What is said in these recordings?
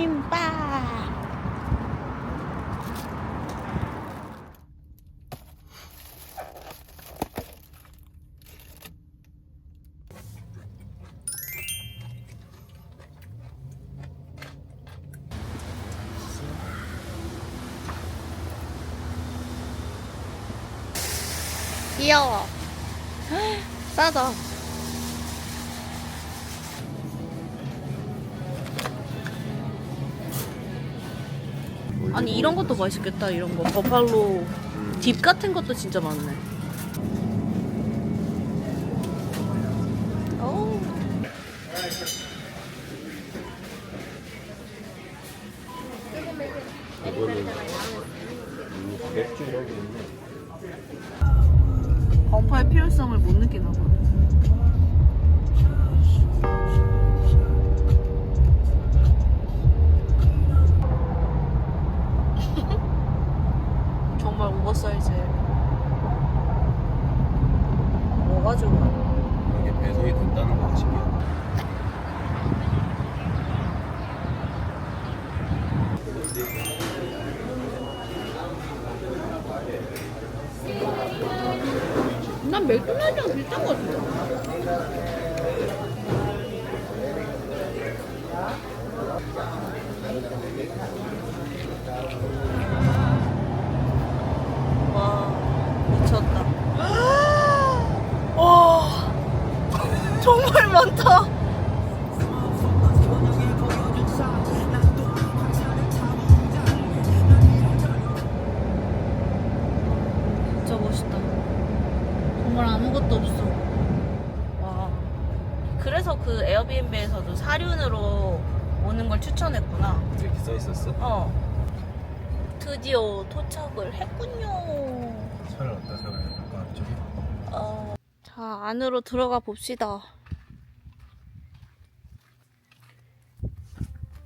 김밥. 귀여워. 싸다. 아니 이런 것도 맛있겠다 이런 거 버팔로 딥 같은 것도 진짜 많네 오. 이 맥도날드랑 비슷한 거 같은데? 와 미쳤다. 와 정말 많다 추천했구나. 이렇게 써 있었어? 어. 드디어 도착을 했군요. 차를 어디다 세워야 될까? 저기? 어. 자, 안으로 들어가 봅시다.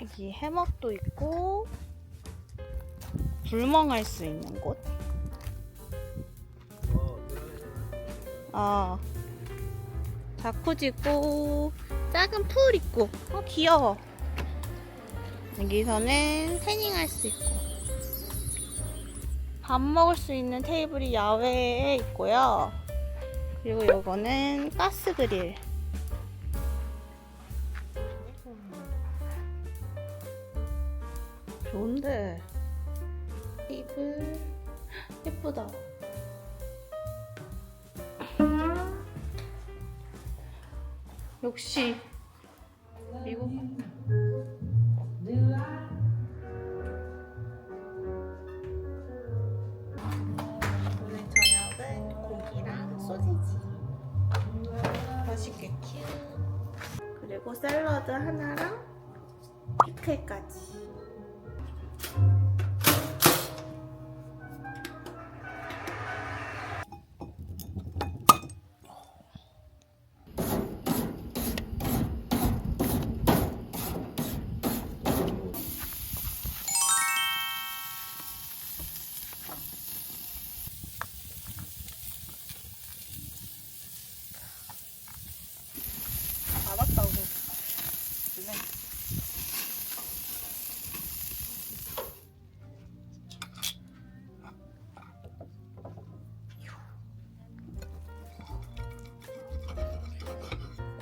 여기 해먹도 있고, 불멍할 수 있는 곳. 아, 자쿠지 있고, 작은 풀 있고, 어, 귀여워. 여기서는 태닝할 수 있고, 밥 먹을 수 있는 테이블이 야외에 있고요. 그리고 요거는 가스 그릴. 좋은데. 테이블. 예쁘다. 역시 미국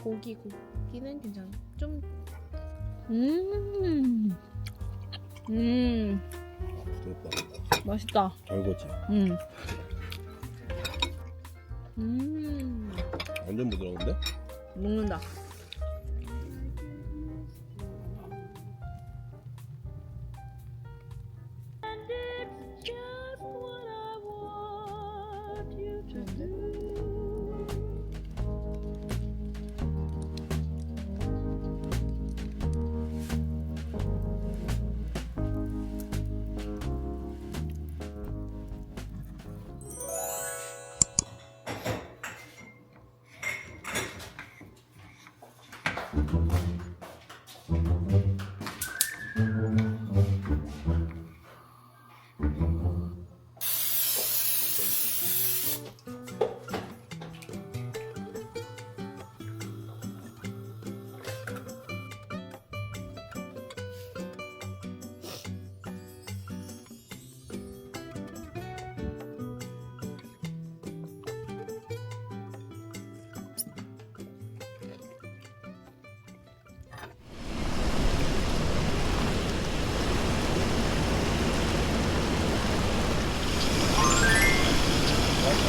고기 고기는 괜찮아. 좀 음. 음. 부드럽다. 맛있다. 잘 구웠지? 음. 음. 완전 부드러운데? 녹는다.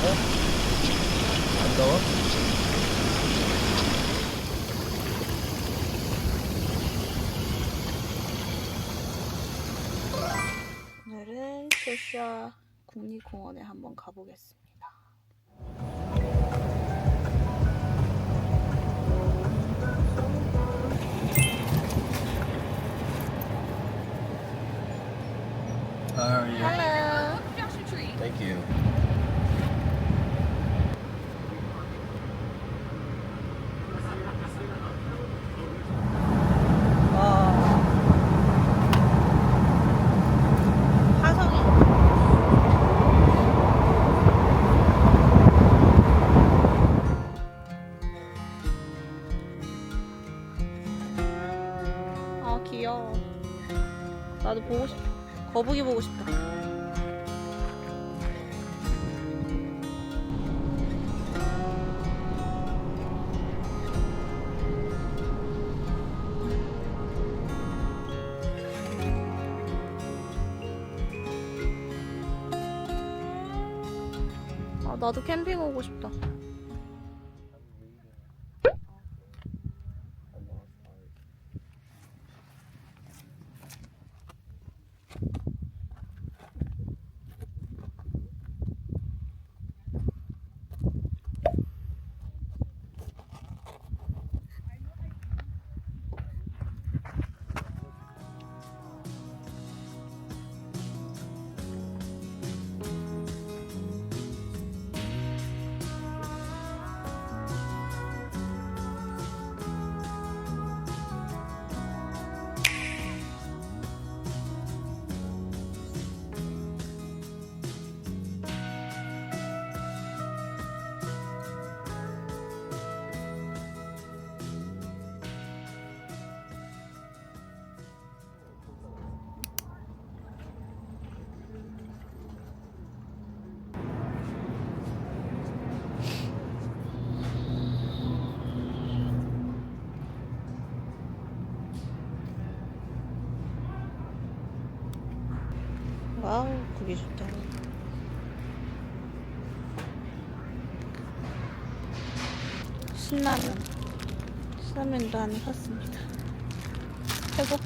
안 더워? 오늘은 조슈아 국립공원에 한번 가보겠습니다. 거북이 보고 싶다. 아 나도 캠핑 오고 싶다. 그게 좋다. 신라면. 신라면도 하나 샀습니다. 배고파.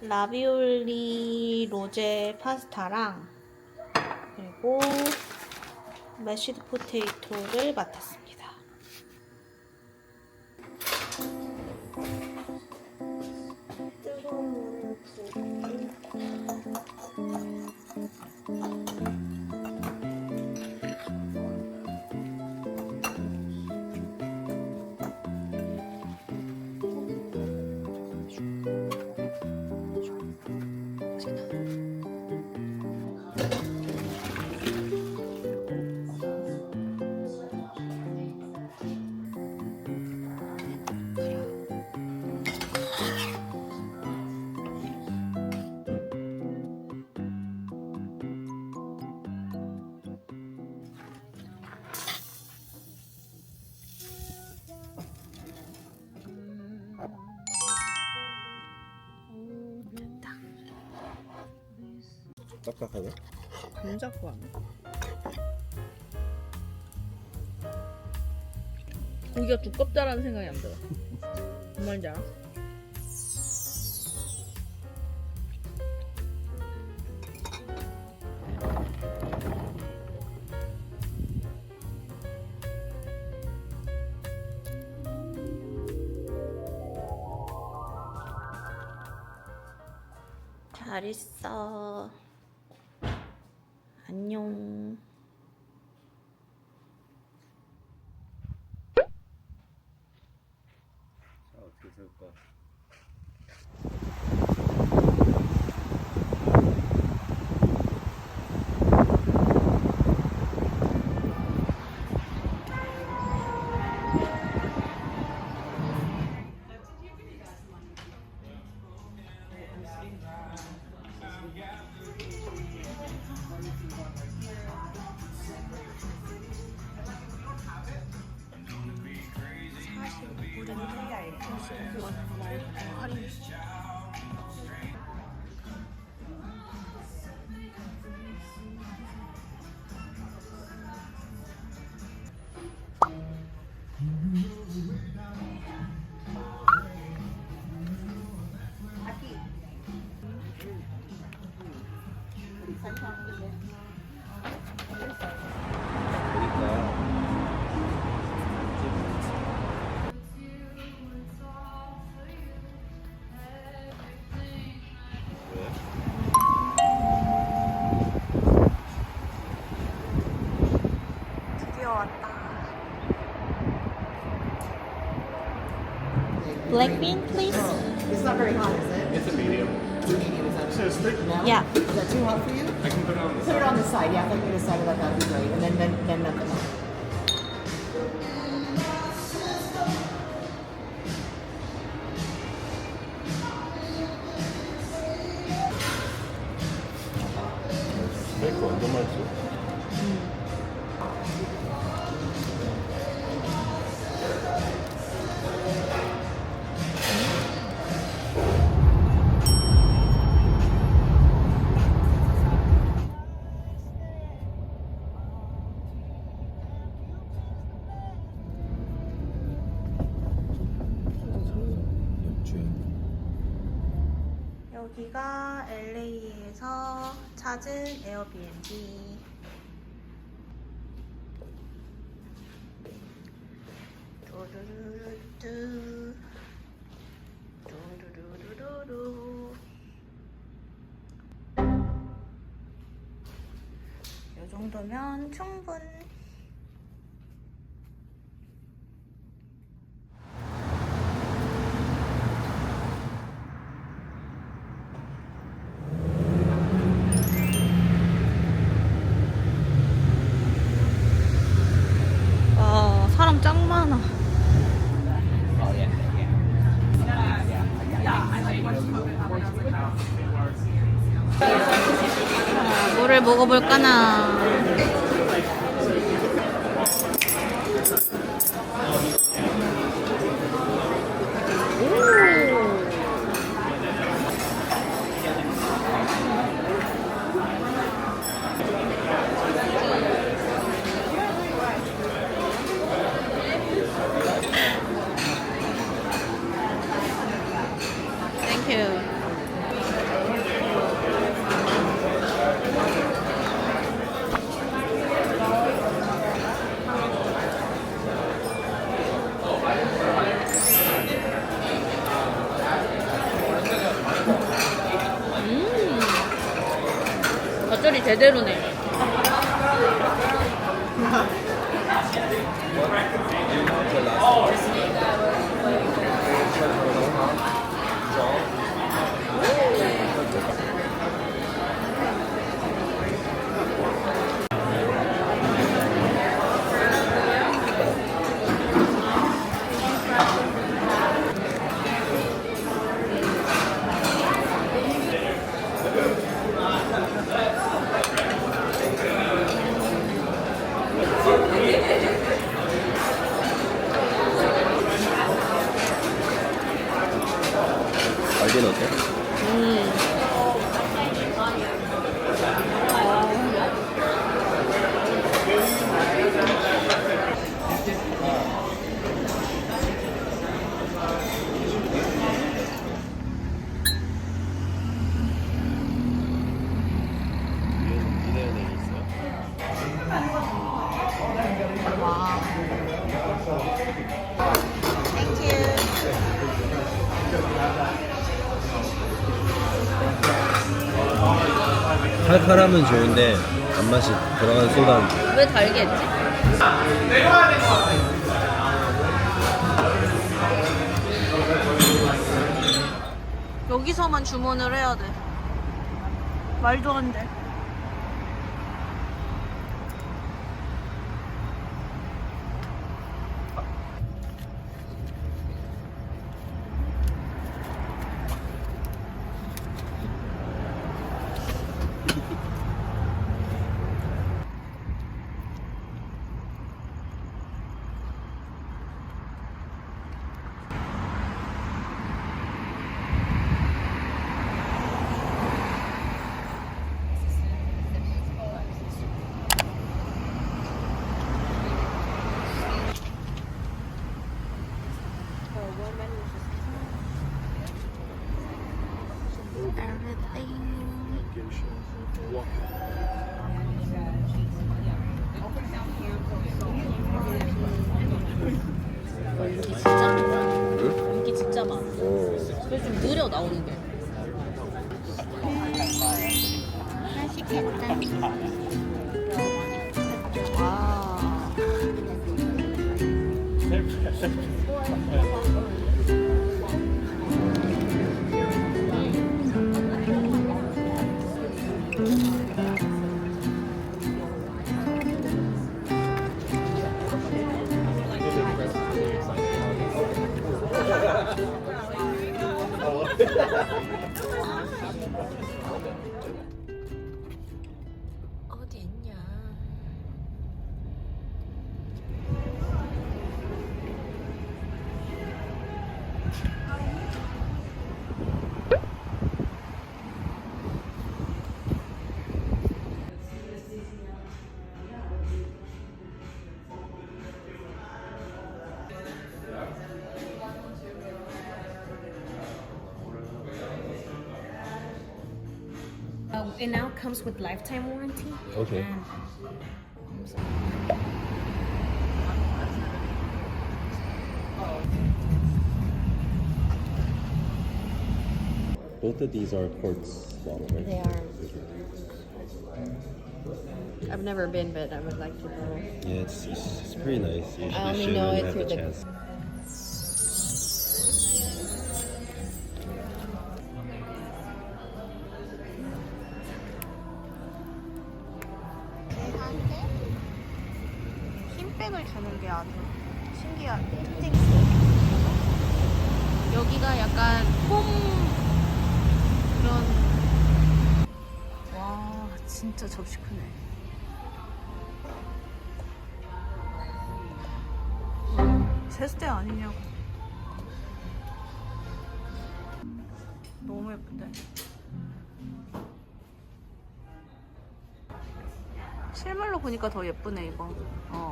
라비올리 로제 파스타랑 그리고 매쉬드 포테이토를 맡았습니다. 딱딱하네. 감자 구하네. 고기가 두껍다라는 생각이 안 들어. 뭔 말인지 알아? 잘 있어. 안녕. 자, 어떻게 세울까? Crazy, I'm gonna be crazy. I'm gonna black bean, please? Oh, it's not very hot, is it? It's a medium. Medium, is that? So it's. No? Yeah. Is that too hot for you? I can put it on the Put it on the side, yeah. If I can put it aside, that would be great. And then, then, then nothing else. Bacon, tomato. Mm. LA에서 찾은 에어비앤비. 뚜루루루뚜. 뚜루루루루루. 이 정도면 충분. 아, 사람 짱 많아. 자, 뭐를 먹어볼까나. 음. 겉절이 제대로네. 알긴 어때? 칼 칼하면 좋은데 단맛이 들어간 소다는 왜 달게 했지? 여기서만 주문을 해야 돼. 말도 안 돼. It now comes with lifetime warranty. Okay. And Both of these are quartz bottle, right? They are. I've never been, but I would like to go. Yeah, it's, it's, it's pretty nice. You should, I only you know you it have through the 흰백을 주는 게 아주 신기한 특징. 여기가 약간 폼 그런. 와 진짜 접시 크네. 세스테 아니냐고. 너무 예쁜데. 실물로 보니까 더 예쁘네 이거. 어.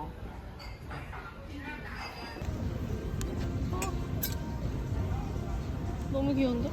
너무 귀여운데?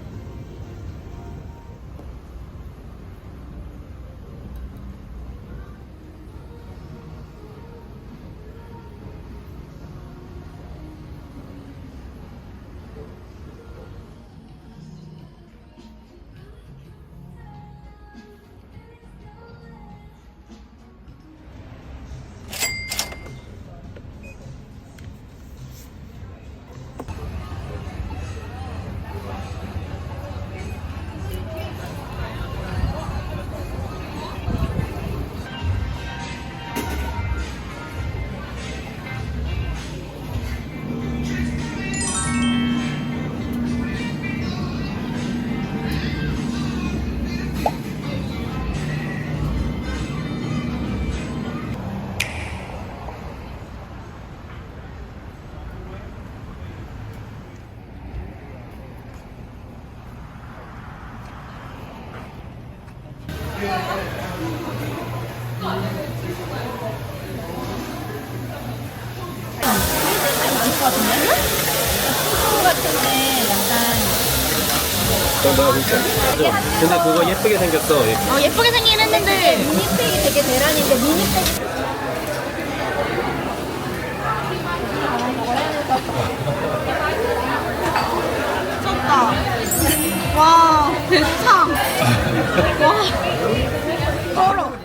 근데 그거 예쁘게 생겼어. 어 예쁘게 생긴 했는데 미니팩이 되게 대란인데 미니팩 미쳤다. 와 대창. 와 서로.